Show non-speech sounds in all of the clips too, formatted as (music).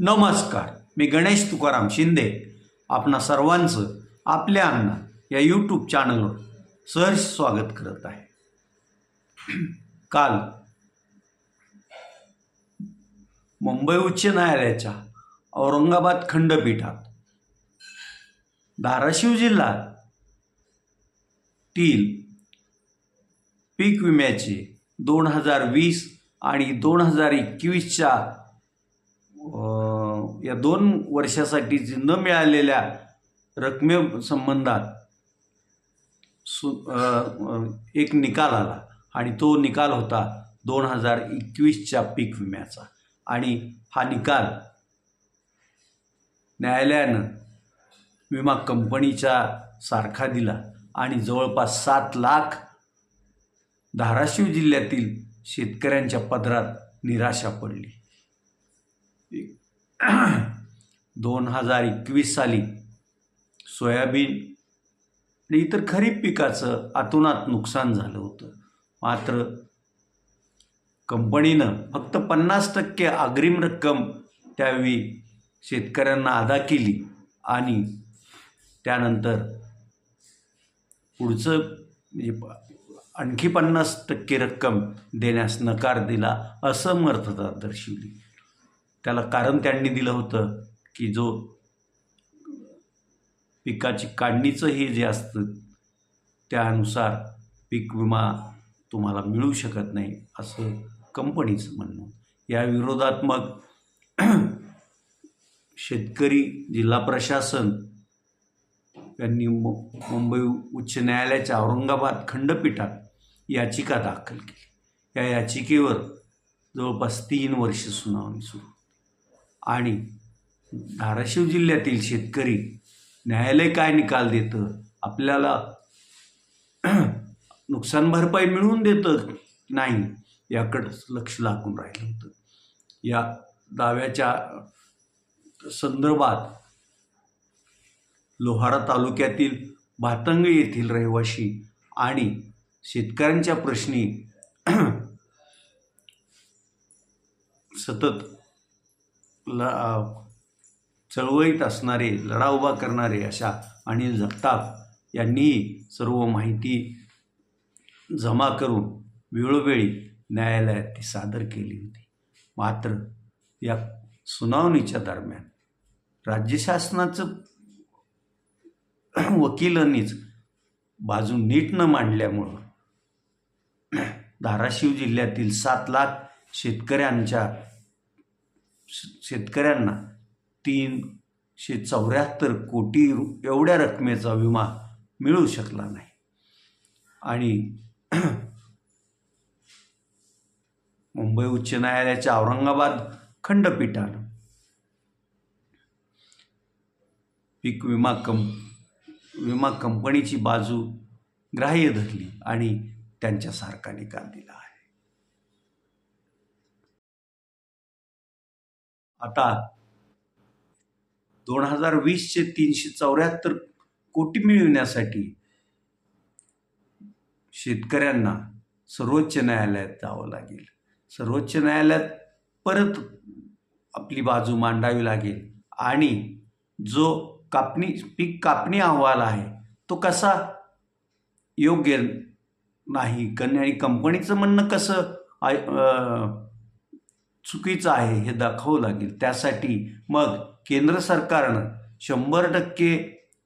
नमस्कार. मी गणेश तुकाराम शिंदे. आपणा सर्वांचं आपल्या अण्णा या यूट्यूब चॅनलवर सहर्ष स्वागत करत आहे. काल मुंबई उच्च न्यायालयाच्या औरंगाबाद खंडपीठात धाराशिव जिल्ह्यातील पीक विम्याचे दोन हजार वीस आणि दोन हजार एकवीसच्या या दोन वर्षासाठी न मिळालेल्या रकमेसंबंधात सु एक निकाल आला आणि तो निकाल होता दोन हजार एकवीसच्या पीक विम्याचा. आणि हा निकाल न्यायालयानं विमा कंपनीच्या सारखा दिला आणि जवळपास सात लाख धाराशिव जिल्ह्यातील शेतकऱ्यांच्या पदरात निराशा पडली. (clears throat) दोन हजार एकवीस साली सोयाबीन आणि इतर खरीप पिकाचं अतोनात नुकसान झालं होतं. मात्र कंपनीनं फक्त पन्नास टक्के अग्रिम रक्कम त्यावेळी शेतकऱ्यांना अदा केली आणि त्यानंतर पुढचं म्हणजे आणखी पन्नास टक्के रक्कम देण्यास नकार दिला असमर्थता दर्शवली. त्याला कारण त्यांनी दिलं होतं की जो पिकाची काढणीचं हे जे असतं त्यानुसार पीक विमा तुम्हाला मिळू शकत नाही असं कंपनीचं म्हणणं. या विरोधात मग (clears throat) शेतकरी जिल्हा प्रशासन यांनी मु मुंबई उच्च न्यायालयाच्या औरंगाबाद खंडपीठात याचिका दाखल केली. या याचिकेवर जवळपास तीन वर्ष सुनावणी सुरू. आणि धाराशिव जिल्ह्यातील शेतकरी न्यायालय काय निकाल देतं? आपल्याला (clears throat) नुकसान भरपाई मिळवून देतं नाही याकडंच लक्ष लागून राहिलं होतं. या दाव्याच्या संदर्भात लोहारा तालुक्यातील भातंग येथील रहिवाशी आणि शेतकऱ्यांच्या प्रश्नी (clears throat) सतत ल चळवळीत असणारे लढा उभा करणारे अशा अनिल जगताप यांनीही सर्व माहिती जमा करून वेळोवेळी न्यायालयात ती सादर केली होती. मात्र या सुनावणीच्या दरम्यान राज्य शासनाचं वकिलांनीच बाजू नीट न मांडल्यामुळं धाराशिव जिल्ह्यातील सात लाख शेतकऱ्यांच्या शेतकऱ्यांना तीनशे चौऱ्याहत्तर कोटी रु एवढ्या रकमेचा विमा मिळू शकला नाही. आणि (clears throat) मुंबई उच्च न्यायालयाच्या औरंगाबाद खंडपीठानं पीक विमा कंप विमा कंपनीची बाजू ग्राह्य धरली आणि त्यांच्यासारखा निकाल दिला आहे. आता दोन हजार वीसचे तीनशे चौऱ्याहत्तर कोटी मिळविण्यासाठी शेतकऱ्यांना सर्वोच्च न्यायालयात जावं लागेल. सर्वोच्च न्यायालयात परत आपली बाजू मांडावी लागेल. आणि जो कापणी पीक कापणी अहवाल आहे तो कसा योग्य नाही कन आणि कंपनीचं म्हणणं कसं आय चुकीचं आहे हे दाखवावं लागेल. त्यासाठी मग केंद्र सरकारनं शंभर टक्के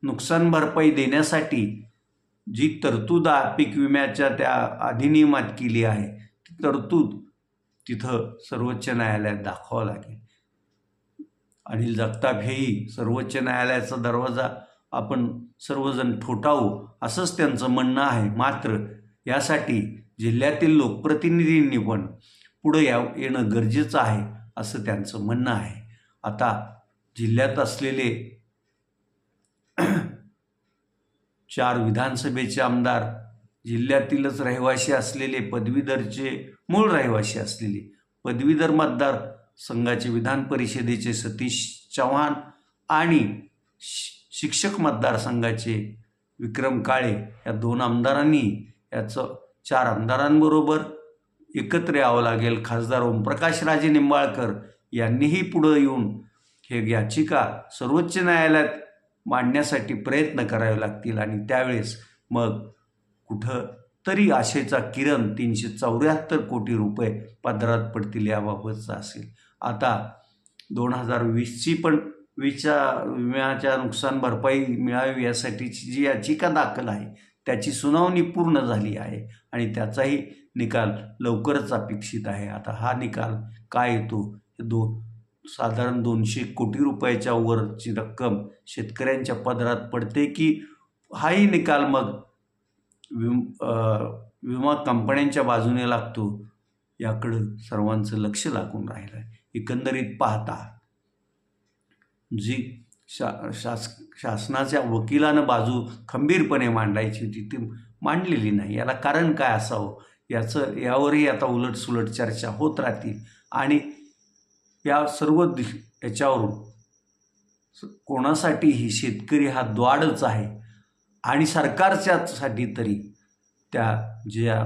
नुकसान भरपाई देण्यासाठी जी तरतूद पीक विम्याच्या त्या अधिनियमात केली आहे ती तरतूद तिथं सर्वोच्च न्यायालयात दाखवावं लागेल. अनिल जगताप हेही सर्वोच्च न्यायालयाचा दरवाजा आपण सर्वजण ठोठावू असंच त्यांचं म्हणणं आहे. मात्र यासाठी जिल्ह्यातील लोकप्रतिनिधींनी पण पुढं या येणं गरजेचं आहे असं त्यांचं म्हणणं आहे. आता जिल्ह्यात असलेले चार विधानसभेचे आमदार जिल्ह्यातीलच रहिवासी असलेले पदवीधरचे मूळ रहिवासी असलेले पदवीधर मतदार संघाचे विधान परिषदेचे सतीश चव्हाण आणि शिक्षक मतदारसंघाचे विक्रम काळे या दोन आमदारांनी याचं चार आमदारांबरोबर एकत्र यावं लागेल. खासदार ओमप्रकाश राजे निंबाळकर यांनीही पुढं येऊन हे याचिका सर्वोच्च न्यायालयात मांडण्यासाठी प्रयत्न करावे लागतील आणि त्यावेळेस मग कुठं तरी आशेचा किरण तीनशे चौऱ्याहत्तर कोटी रुपये पदरात पडतील याबाबतचा असेल. आता दोन हजार वीसची पण विचा विम्याच्या नुकसान भरपाई मिळावी यासाठीची जी याचिका दाखल आहे त्याची सुनावणी पूर्ण झाली आहे आणि त्याचाही निकाल लवकरच अपेक्षित आहे. आता हा निकाल काय येतो? दो साधारण दोनशे कोटी रुपयाच्या वरची रक्कम शेतकऱ्यांच्या पदरात पडते की हाही निकाल मग विम विमा कंपन्यांच्या बाजूने लागतो? याकडं सर्वांचं लक्ष लागून राहिलं आहे एकंदरीत पाहता. जी शा शास शासनाच्या वकिलानं बाजू खंबीरपणे मांडायची होती ती मांडलेली नाही. याला कारण काय असावं? याचं यावरही आता उलटसुलट चर्चा होत राहतील. आणि या सर्व दि याच्यावरून कोणासाठीही शेतकरी हा द्वाडच आहे. आणि सरकारच्यासाठी तरी त्या ज्या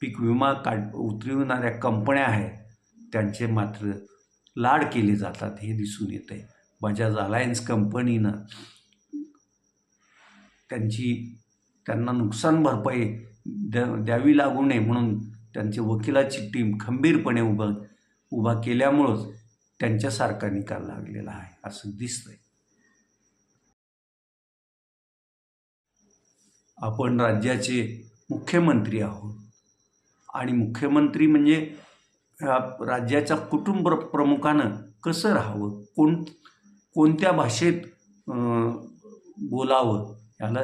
पीक विमा काढ उतरविणाऱ्या कंपन्या आहेत त्यांचे मात्र लाड केले जातात हे दिसून येत आहे बजाज अलायन्स कंपनीनं त्यांची त्यांना नुकसान भरपाई द्या द्यावी लागू नये म्हणून त्यांची वकिलाची टीम खंबीरपणे उभं उभा केल्यामुळंच त्यांच्यासारखा निकाल लागलेला आहे असं दिसतंय. आपण राज्याचे मुख्यमंत्री आहोत. आणि मुख्यमंत्री म्हणजे राज्याच्या कुटुंब प्रमुखानं कसं राहावं? कोण कोणत्या भाषेत बोलावं? याला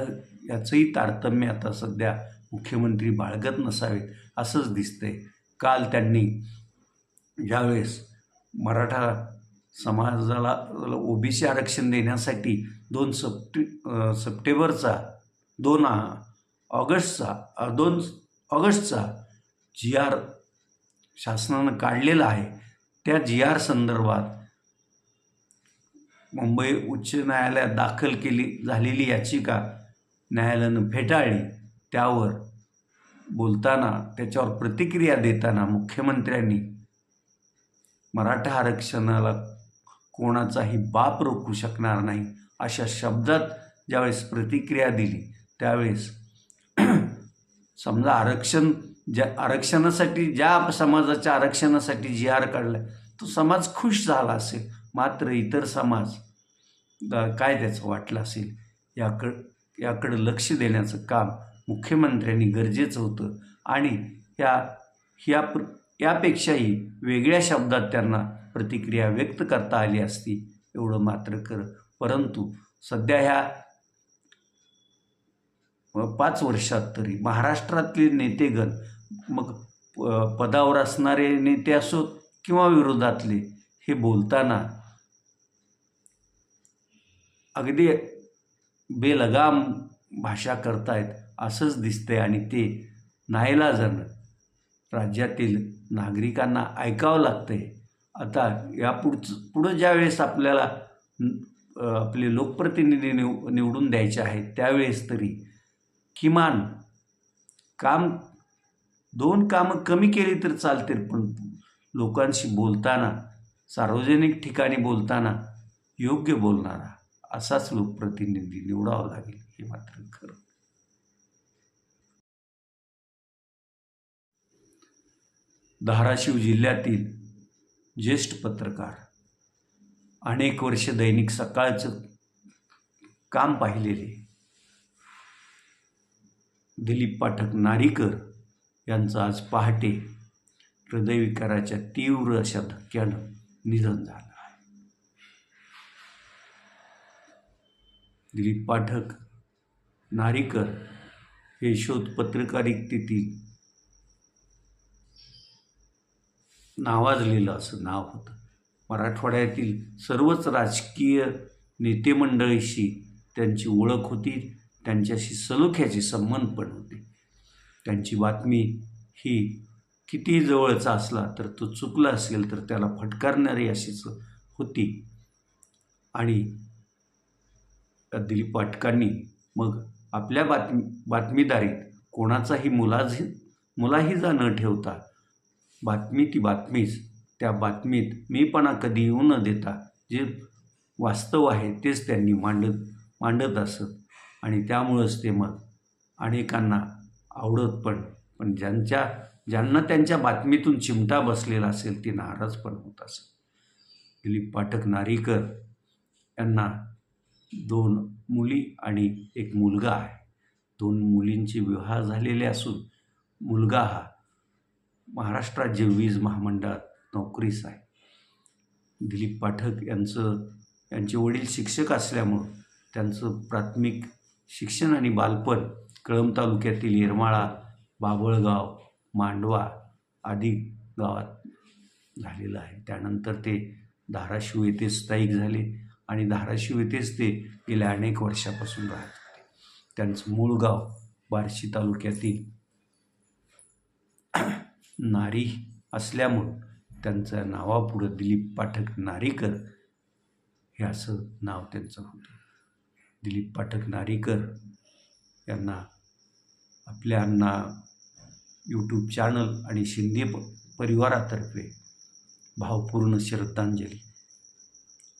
याचंही तारतम्य आता सध्या मुख्यमंत्री बाळगत नसावेत असंच दिसतंय. काल त्यांनी ज्यावेळेस मराठा समाजाला ओबीसी आरक्षण देण्यासाठी दोन सप्टे सप्टेंबरचा दोन ऑगस्टचा दोन ऑगस्टचा जी आर शासनानं काढलेला आहे त्या जी आर संदर्भात मुंबई उच्च न्यायालयात दाखल केली झालेली याचिका न्यायालयानं फेटाळली. त्यावर बोलताना त्याच्यावर प्रतिक्रिया देताना मुख्यमंत्र्यांनी मराठा आरक्षणाला कोणाचाही बाप रोखू शकणार नाही अशा शब्दात ज्यावेळेस प्रतिक्रिया दिली त्यावेळेस समजा आरक्षण ज्या आरक्षणासाठी ज्या समाजाच्या आरक्षणासाठी जी आर काढला तो समाज खुश झाला असेल. मात्र इतर समाज काय त्याचं वाटलं असेल याकड याकडं लक्ष देण्याचं काम मुख्यमंत्र्यांनी गरजेचं होतं आणि या ह्या प्र यापेक्षाही वेगळ्या शब्दात त्यांना प्रतिक्रिया व्यक्त करता आली असती एवढं मात्र कर परंतु सध्या ह्या पाच वर्षात तरी महाराष्ट्रातले नेतेगण मग पदावर असणारे नेते असोत किंवा विरोधातले हे बोलताना अगदी बेलगाम भाषा करतायत असंच दिसतंय. आणि ते नाईलाजानं राज्यातील नागरिकांना ऐकावं लागतंय. आता यापुढचं पुढं ज्या वेळेस आपल्याला आपले लोकप्रतिनिधी निव निवडून द्यायचे आहेत त्यावेळेस तरी किमान काम दोन कामं कमी केली तर चालते पण लोकांशी बोलताना सार्वजनिक ठिकाणी बोलताना योग्य बोलणारा असाच लोकप्रतिनिधी निवडावा लागेल हे मात्र खरं. धाराशिव जिल्ह्यातील ज्येष्ठ पत्रकार अनेक वर्ष दैनिक सकाळचं काम पाहिलेले दिलीप पाठक नारीकर यांचं आज पहाटे हृदयविकाराच्या तीव्र अशा धक्क्यानं निधन झालं. दिलीप पाठक नारीकर हे शोध पत्रकारितेतील नावाजलेलं असं नाव होतं. मराठवाड्यातील सर्वच राजकीय नेतेमंडळीशी त्यांची ओळख होती त्यांच्याशी सलोख्याचे संबंध पण होते. त्यांची बातमी ही किती जवळचा असला तर तो चुकला असेल तर त्याला फटकारणारी अशीच होती. आणि दिलीप पाटकांनी मग आपल्या बातमी बातमीदारीत कोणाचाही मुलाजी मुलाहिजा न ठेवता बातमी ती बातमीच. त्या बातमीत मीपणा कधी येऊ न देता जे वास्तव आहे तेच त्यांनी मांडत मांडत असत. आणि त्यामुळंच ते मग अनेकांना आवडत पण पण ज्यांच्या ज्यांना त्यांच्या बातमीतून चिमटा बसलेला असेल ते नाराज पण होत असत. दिलीप पाठक नारीकर यांना दोन मुली आणि एक मुलगा आहे. दोन मुलींचे विवाह झालेले असून मुलगा हा महाराष्ट्र राज्य वीज महामंडळात नोकरीस आहे. दिलीप पाठक यांचं यांचे वडील शिक्षक असल्यामुळं त्यांचं प्राथमिक शिक्षण आणि बालपण कळंब तालुक्यातील येरमाळा बाबळगाव मांडवा आदी गावात झालेलं आहे. त्यानंतर ते धाराशिव येथे स्थायिक झाले. आणि धाराशिव येथेच ते गेल्या अनेक वर्षापासून राहत होते. त्यांचं मूळ गाव बार्शी तालुक्यातील नारी असल्यामुळं त्यांचं नावापुढं दिलीप पाठक नारीकर हे असं नाव त्यांचं होतं. दिलीप पाठक नारीकर यांना आपल्या अण्णा यूट्यूब चॅनल आणि शिंदे प परिवारातर्फे भावपूर्ण श्रद्धांजली.